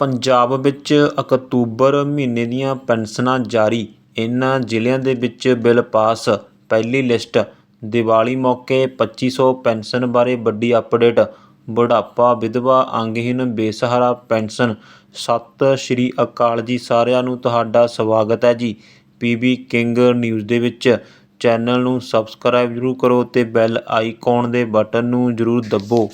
ਪੰਜਾਬ ਵਿੱਚ ਅਕਤੂਬਰ ਮਹੀਨੇ ਦੀਆਂ ਪੈਨਸ਼ਨਾਂ ਜਾਰੀ। ਇਨ੍ਹਾਂ ਜ਼ਿਲ੍ਹਿਆਂ ਦੇ ਵਿੱਚ ਬਿੱਲ ਪਾਸ। ਪਹਿਲੀ ਲਿਸਟ, ਦੀਵਾਲੀ ਮੌਕੇ ਪੱਚੀ ਸੌ ਪੈਨਸ਼ਨ ਬਾਰੇ ਵੱਡੀ ਅਪਡੇਟ। ਬੁਢਾਪਾ ਵਿਧਵਾ ਅੰਗਹੀਣ ਬੇਸਹਾਰਾ ਪੈਨਸ਼ਨ। ਸਤਿ ਸ਼੍ਰੀ ਅਕਾਲ ਜੀ ਸਾਰਿਆਂ ਨੂੰ ਤੁਹਾਡਾ ਸਵਾਗਤ ਹੈ ਜੀ। ਪੀਬੀ ਕਿੰਗ ਨਿਊਜ਼ ਦੇ ਵਿੱਚ ਚੈਨਲ ਨੂੰ ਸਬਸਕ੍ਰਾਈਬ ਜ਼ਰੂਰ ਕਰੋ ਤੇ ਬੈਲ ਆਈਕਨ ਦੇ ਬਟਨ ਨੂੰ ਜ਼ਰੂਰ ਦੱਬੋ।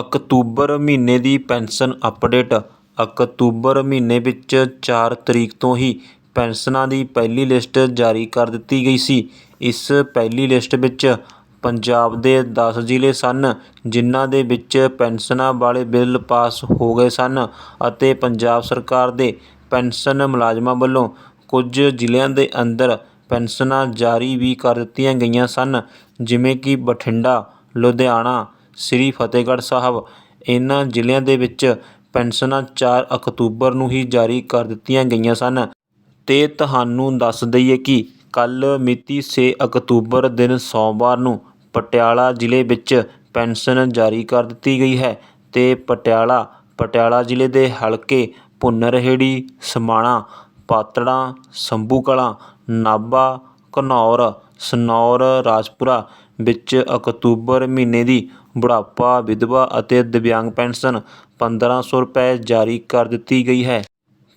ਅਕਤੂਬਰ ਮਹੀਨੇ ਦੀ ਪੈਨਸ਼ਨ ਅਪਡੇਟ। ਅਕਤੂਬਰ ਮਹੀਨੇ ਵਿੱਚ ਚਾਰ ਤਰੀਕ ਤੋਂ ਹੀ ਪੈਨਸ਼ਨਾਂ ਦੀ ਪਹਿਲੀ ਲਿਸਟ ਜਾਰੀ ਕਰ ਦਿੱਤੀ ਗਈ ਸੀ। ਇਸ ਪਹਿਲੀ ਲਿਸਟ ਵਿੱਚ ਪੰਜਾਬ ਦੇ 10 ਜ਼ਿਲ੍ਹੇ ਸਨ, ਜਿਨ੍ਹਾਂ ਦੇ ਵਿੱਚ ਪੈਨਸ਼ਨਾਂ ਵਾਲੇ ਬਿੱਲ ਪਾਸ ਹੋ ਗਏ ਸਨ ਅਤੇ ਪੰਜਾਬ ਸਰਕਾਰ ਦੇ ਪੈਨਸ਼ਨ ਮੁਲਾਜ਼ਮਾਂ ਵੱਲੋਂ ਕੁਝ ਜ਼ਿਲ੍ਹਿਆਂ ਦੇ ਅੰਦਰ ਪੈਨਸ਼ਨਾਂ ਜਾਰੀ ਵੀ ਕਰ ਦਿੱਤੀਆਂ ਗਈਆਂ ਸਨ, ਜਿਵੇਂ ਕਿ ਬਠਿੰਡਾ, ਲੁਧਿਆਣਾ, ਸ੍ਰੀ ਫਤਿਹਗੜ੍ਹ ਸਾਹਿਬ। ਇਹਨਾਂ ਜ਼ਿਲ੍ਹਿਆਂ ਦੇ ਵਿੱਚ ਪੈਨਸ਼ਨਾਂ ਚਾਰ ਅਕਤੂਬਰ ਨੂੰ ਹੀ ਜਾਰੀ ਕਰ ਦਿੱਤੀਆਂ ਗਈਆਂ ਸਨ। ਤੇ ਤੁਹਾਨੂੰ ਦੱਸ ਦਈਏ ਕਿ ਕੱਲ੍ਹ ਮਿਤੀ ਛੇ ਅਕਤੂਬਰ ਦਿਨ ਸੋਮਵਾਰ ਨੂੰ ਪਟਿਆਲਾ ਜ਼ਿਲ੍ਹੇ ਵਿੱਚ ਪੈਨਸ਼ਨ ਜਾਰੀ ਕਰ ਦਿੱਤੀ ਗਈ ਹੈ ਤੇ ਪਟਿਆਲਾ ਪਟਿਆਲਾ ਜ਼ਿਲ੍ਹੇ ਦੇ ਹਲਕੇ ਭੁੰਨਰਹੇੜੀ, ਸਮਾਣਾ, ਪਾਤੜਾਂ ਸੰਭੂ ਕਲਾਂ ਨਾਭਾ, ਘਨੌਰ, ਸਨੌਰ, ਰਾਜਪੁਰਾ ਵਿੱਚ ਅਕਤੂਬਰ ਮਹੀਨੇ ਦੀ ਬੁਢਾਪਾ, ਵਿਧਵਾ ਅਤੇ ਦਿਵਿਆਂਗ ਪੈਨਸ਼ਨ ਪੰਦਰਾਂ ਸੌ ਰੁਪਏ ਜਾਰੀ ਕਰ ਦਿੱਤੀ ਗਈ ਹੈ।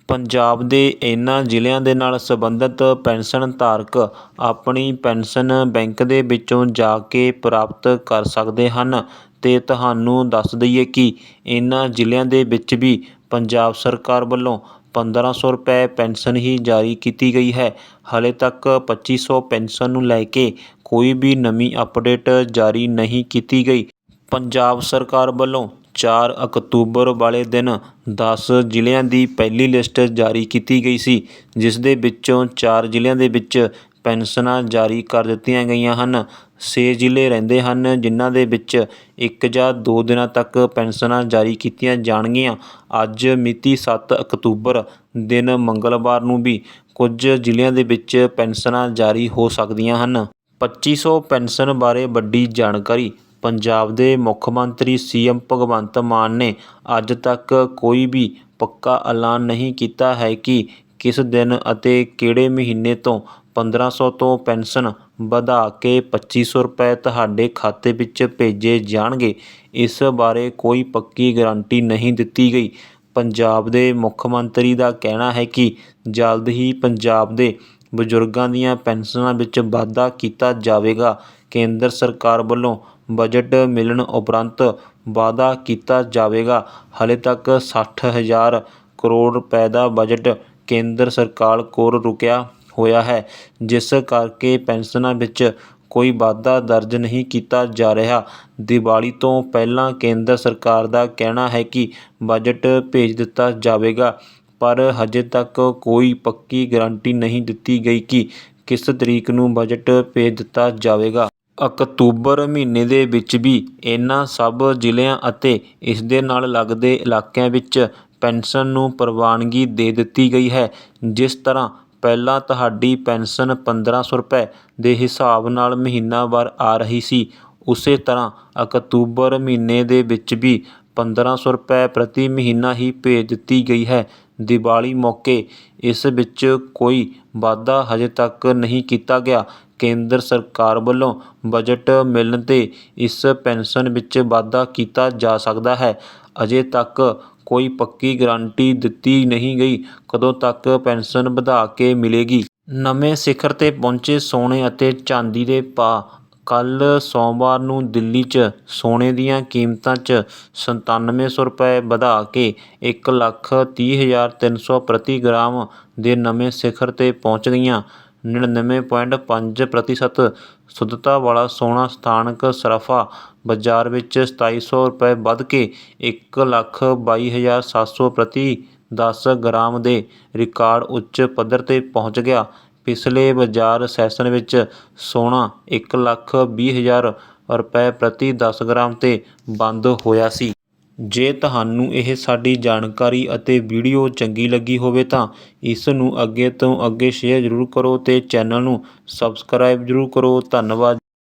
ਪੰਜਾਬ ਦੇ ਇਨ੍ਹਾਂ ਜ਼ਿਲ੍ਹਿਆਂ ਦੇ ਨਾਲ ਸੰਬੰਧਿਤ ਪੈਨਸ਼ਨ ਧਾਰਕ ਆਪਣੀ ਪੈਨਸ਼ਨ ਬੈਂਕ ਦੇ ਵਿੱਚੋਂ ਜਾ ਕੇ ਪ੍ਰਾਪਤ ਕਰ ਸਕਦੇ ਹਨ ਤੇ ਤੁਹਾਨੂੰ ਦੱਸ ਦਈਏ ਕਿ ਇਨ੍ਹਾਂ ਜ਼ਿਲ੍ਹਿਆਂ ਦੇ ਵਿੱਚ ਵੀ ਪੰਜਾਬ ਸਰਕਾਰ ਵੱਲੋਂ ਪੰਦਰਾਂ ਸੌ ਰੁਪਏ ਪੈਨਸ਼ਨ ਹੀ ਜਾਰੀ ਕੀਤੀ ਗਈ ਹੈ। ਹਾਲੇ ਤੱਕ ਪੱਚੀ ਸੌ ਪੈਨਸ਼ਨ ਨੂੰ ਲੈ ਕੇ ਕੋਈ ਵੀ ਨਵੀਂ ਅਪਡੇਟ ਜਾਰੀ ਨਹੀਂ ਕੀਤੀ ਗਈ। ਪੰਜਾਬ ਸਰਕਾਰ ਵੱਲੋਂ 4 ਅਕਤੂਬਰ ਵਾਲੇ ਦਿਨ 10 ਜ਼ਿਲ੍ਹਿਆਂ ਦੀ ਪਹਿਲੀ ਲਿਸਟ ਜਾਰੀ ਕੀਤੀ ਗਈ ਸੀ, ਜਿਸ ਦੇ ਵਿੱਚੋਂ 4 ਜ਼ਿਲ੍ਹਿਆਂ ਦੇ ਵਿੱਚ ਪੈਨਸ਼ਨਾਂ ਜਾਰੀ ਕਰ ਦਿੱਤੀਆਂ ਗਈਆਂ ਹਨ। 6 ਜ਼ਿਲ੍ਹੇ ਰਹਿੰਦੇ ਹਨ, ਜਿਨ੍ਹਾਂ ਦੇ ਵਿੱਚ ਇੱਕ ਜਾਂ ਦੋ ਦਿਨਾਂ ਤੱਕ ਪੈਨਸ਼ਨਾਂ ਜਾਰੀ ਕੀਤੀਆਂ ਜਾਣਗੀਆਂ। ਅੱਜ ਮਿਤੀ 7 ਅਕਤੂਬਰ ਦਿਨ ਮੰਗਲਵਾਰ ਨੂੰ ਵੀ ਕੁਝ ਜ਼ਿਲ੍ਹਿਆਂ ਦੇ ਵਿੱਚ ਪੈਨਸ਼ਨਾਂ ਜਾਰੀ ਹੋ ਸਕਦੀਆਂ ਹਨ। ਪੱਚੀ ਸੌ ਪੈਨਸ਼ਨ ਬਾਰੇ ਵੱਡੀ ਜਾਣਕਾਰੀ। ਪੰਜਾਬ ਦੇ ਮੁੱਖ ਮੰਤਰੀ ਸੀਐਮ ਭਗਵੰਤ ਮਾਨ ਨੇ ਅੱਜ ਤੱਕ ਕੋਈ ਵੀ ਪੱਕਾ ਐਲਾਨ ਨਹੀਂ ਕੀਤਾ ਹੈ ਕਿ ਕਿਸ ਦਿਨ ਅਤੇ ਕਿਹੜੇ ਮਹੀਨੇ ਤੋਂ 1500 ਤੋਂ ਪੈਨਸ਼ਨ ਵਧਾ ਕੇ 2500 ਰੁਪਏ ਤੁਹਾਡੇ ਖਾਤੇ ਵਿੱਚ ਭੇਜੇ ਜਾਣਗੇ, ਇਸ ਬਾਰੇ ਕੋਈ ਪੱਕੀ ਗਾਰੰਟੀ ਨਹੀਂ ਦਿੱਤੀ ਗਈ। ਪੰਜਾਬ ਦੇ ਮੁੱਖ ਮੰਤਰੀ ਦਾ ਕਹਿਣਾ ਹੈ ਕਿ ਜਲਦ ਹੀ ਪੰਜਾਬ ਦੇ ਬਜ਼ੁਰਗਾਂ ਦੀਆਂ ਪੈਨਸ਼ਨਾਂ ਵਿੱਚ ਵਾਧਾ ਕੀਤਾ ਜਾਵੇਗਾ। ਕੇਂਦਰ ਸਰਕਾਰ ਵੱਲੋਂ ਬਜਟ ਮਿਲਣ ਉਪਰੰਤ ਵਾਅਦਾ ਕੀਤਾ ਜਾਵੇਗਾ। ਹਾਲੇ ਤੱਕ ਸੱਠ ਹਜ਼ਾਰ ਕਰੋੜ ਰੁਪਏ ਦਾ ਬਜਟ ਕੇਂਦਰ ਸਰਕਾਰ ਕੋਲ ਰੁਕਿਆ ਹੋਇਆ ਹੈ, ਜਿਸ ਕਰਕੇ ਪੈਨਸ਼ਨਾਂ ਵਿੱਚ ਕੋਈ ਵਾਧਾ ਦਰਜ ਨਹੀਂ ਕੀਤਾ ਜਾ ਰਿਹਾ। ਦੀਵਾਲੀ ਤੋਂ ਪਹਿਲਾਂ ਕੇਂਦਰ ਸਰਕਾਰ ਦਾ ਕਹਿਣਾ ਹੈ ਕਿ ਬਜਟ ਭੇਜ ਦਿੱਤਾ ਜਾਵੇਗਾ। ਪਰ ਹਜੇ ਤੱਕ ਕੋਈ ਪੱਕੀ ਗਰੰਟੀ ਨਹੀਂ ਦਿੱਤੀ ਗਈ ਕਿ ਕਿਸ ਤਰੀਕ ਨੂੰ ਬਜਟ ਭੇਜ ਦਿੱਤਾ ਜਾਵੇਗਾ। ਅਕਤੂਬਰ ਮਹੀਨੇ ਦੇ ਵਿੱਚ ਵੀ ਇਨ੍ਹਾਂ ਸਭ ਜ਼ਿਲ੍ਹਿਆਂ ਅਤੇ ਇਸ ਦੇ ਨਾਲ ਲੱਗਦੇ ਇਲਾਕਿਆਂ ਵਿੱਚ ਪੈਨਸ਼ਨ ਨੂੰ ਪ੍ਰਵਾਨਗੀ ਦੇ ਦਿੱਤੀ ਗਈ ਹੈ, ਜਿਸ ਤਰ੍ਹਾਂ ਪਹਿਲਾਂ ਤੁਹਾਡੀ ਪੈਨਸ਼ਨ ਪੰਦਰਾਂ ਸੌ ਰੁਪਏ ਦੇ ਹਿਸਾਬ ਨਾਲ ਮਹੀਨਾਵਾਰ ਆ ਰਹੀ ਸੀ, ਉਸੇ ਤਰ੍ਹਾਂ ਅਕਤੂਬਰ ਮਹੀਨੇ ਦੇ ਵਿੱਚ ਵੀ ਪੰਦਰਾਂ ਸੌ ਰੁਪਏ ਪ੍ਰਤੀ ਮਹੀਨਾ ਹੀ ਭੇਜ ਦਿੱਤੀ ਗਈ ਹੈ ਦੀਵਾਲੀ ਮੌਕੇ ਇਸ ਵਿੱਚ ਕੋਈ ਵਾਧਾ ਹਜੇ ਤੱਕ ਨਹੀਂ ਕੀਤਾ ਗਿਆ। ਕੇਂਦਰ ਸਰਕਾਰ ਵੱਲੋਂ ਬਜਟ ਮਿਲਣ ਤੇ ਇਸ ਪੈਨਸ਼ਨ ਵਿੱਚ ਵਾਧਾ ਕੀਤਾ ਜਾ ਸਕਦਾ ਹੈ। ਅਜੇ ਤੱਕ ਕੋਈ ਪੱਕੀ ਗਾਰੰਟੀ ਦਿੱਤੀ ਨਹੀਂ ਗਈ। ਕਦੋਂ ਤੱਕ ਪੈਨਸ਼ਨ ਵਧਾ ਕੇ ਮਿਲੇਗੀ? ਨਵੇਂ ਸਿਖਰ ਤੇ ਪਹੁੰਚੇ ਸੋਨੇ ਅਤੇ ਚਾਂਦੀ ਦੇ ਭਾਅ ਕੱਲ੍ਹ ਸੋਮਵਾਰ ਨੂੰ ਦਿੱਲੀ 'ਚ ਸੋਨੇ ਦੀਆਂ ਕੀਮਤਾਂ 'ਚ ਸੰਤਾਨਵੇਂ ਸੌ ਰੁਪਏ ਵਧਾ ਕੇ ਇੱਕ ਲੱਖ ਤੀਹ ਹਜ਼ਾਰ ਤਿੰਨ ਸੌ ਪ੍ਰਤੀ ਗ੍ਰਾਮ ਦੇ ਨਵੇਂ ਸਿਖਰ ਤੇ ਪਹੁੰਚ ਗਈਆਂ। ਨੜਿਨਵੇਂ ਪੁਆਇੰਟ ਪੰਜ ਪ੍ਰਤੀਸ਼ਤ ਸ਼ੁੱਧਤਾ ਵਾਲਾ ਸੋਨਾ ਸਥਾਨਕ ਸਰਾਫਾ ਬਾਜ਼ਾਰ ਵਿੱਚ ਸਤਾਈ ਸੌ ਰੁਪਏ ਵੱਧ ਕੇ ਇੱਕ ਲੱਖ ਬਾਈ ਹਜ਼ਾਰ ਸੱਤ ਸੌ ਪ੍ਰਤੀ ਦਸ ਗ੍ਰਾਮ ਦੇ ਰਿਕਾਰਡ ਉੱਚ ਪੱਧਰ ਤੇ ਪਹੁੰਚ ਗਿਆ। ਪਿਛਲੇ ਬਾਜ਼ਾਰ ਸੈਸ਼ਨ ਵਿੱਚ ਸੋਨਾ ਇੱਕ ਲੱਖ ਵੀਹ ਹਜ਼ਾਰ ਰੁਪਏ ਪ੍ਰਤੀ ਦਸ ਗ੍ਰਾਮ ਤੇ ਬੰਦ ਹੋਇਆ ਸੀ। ਜੇ ਤੁਹਾਨੂੰ ਇਹ ਸਾਡੀ ਜਾਣਕਾਰੀ ਅਤੇ ਵੀਡੀਓ ਚੰਗੀ ਲੱਗੀ ਹੋਵੇ ਤਾਂ ਇਸ ਨੂੰ ਅੱਗੇ ਤੋਂ ਅੱਗੇ ਸ਼ੇਅਰ ਜ਼ਰੂਰ ਕਰੋ ਤੇ ਚੈਨਲ ਨੂੰ ਸਬਸਕ੍ਰਾਈਬ ਜ਼ਰੂਰ ਕਰੋ। ਧੰਨਵਾਦ।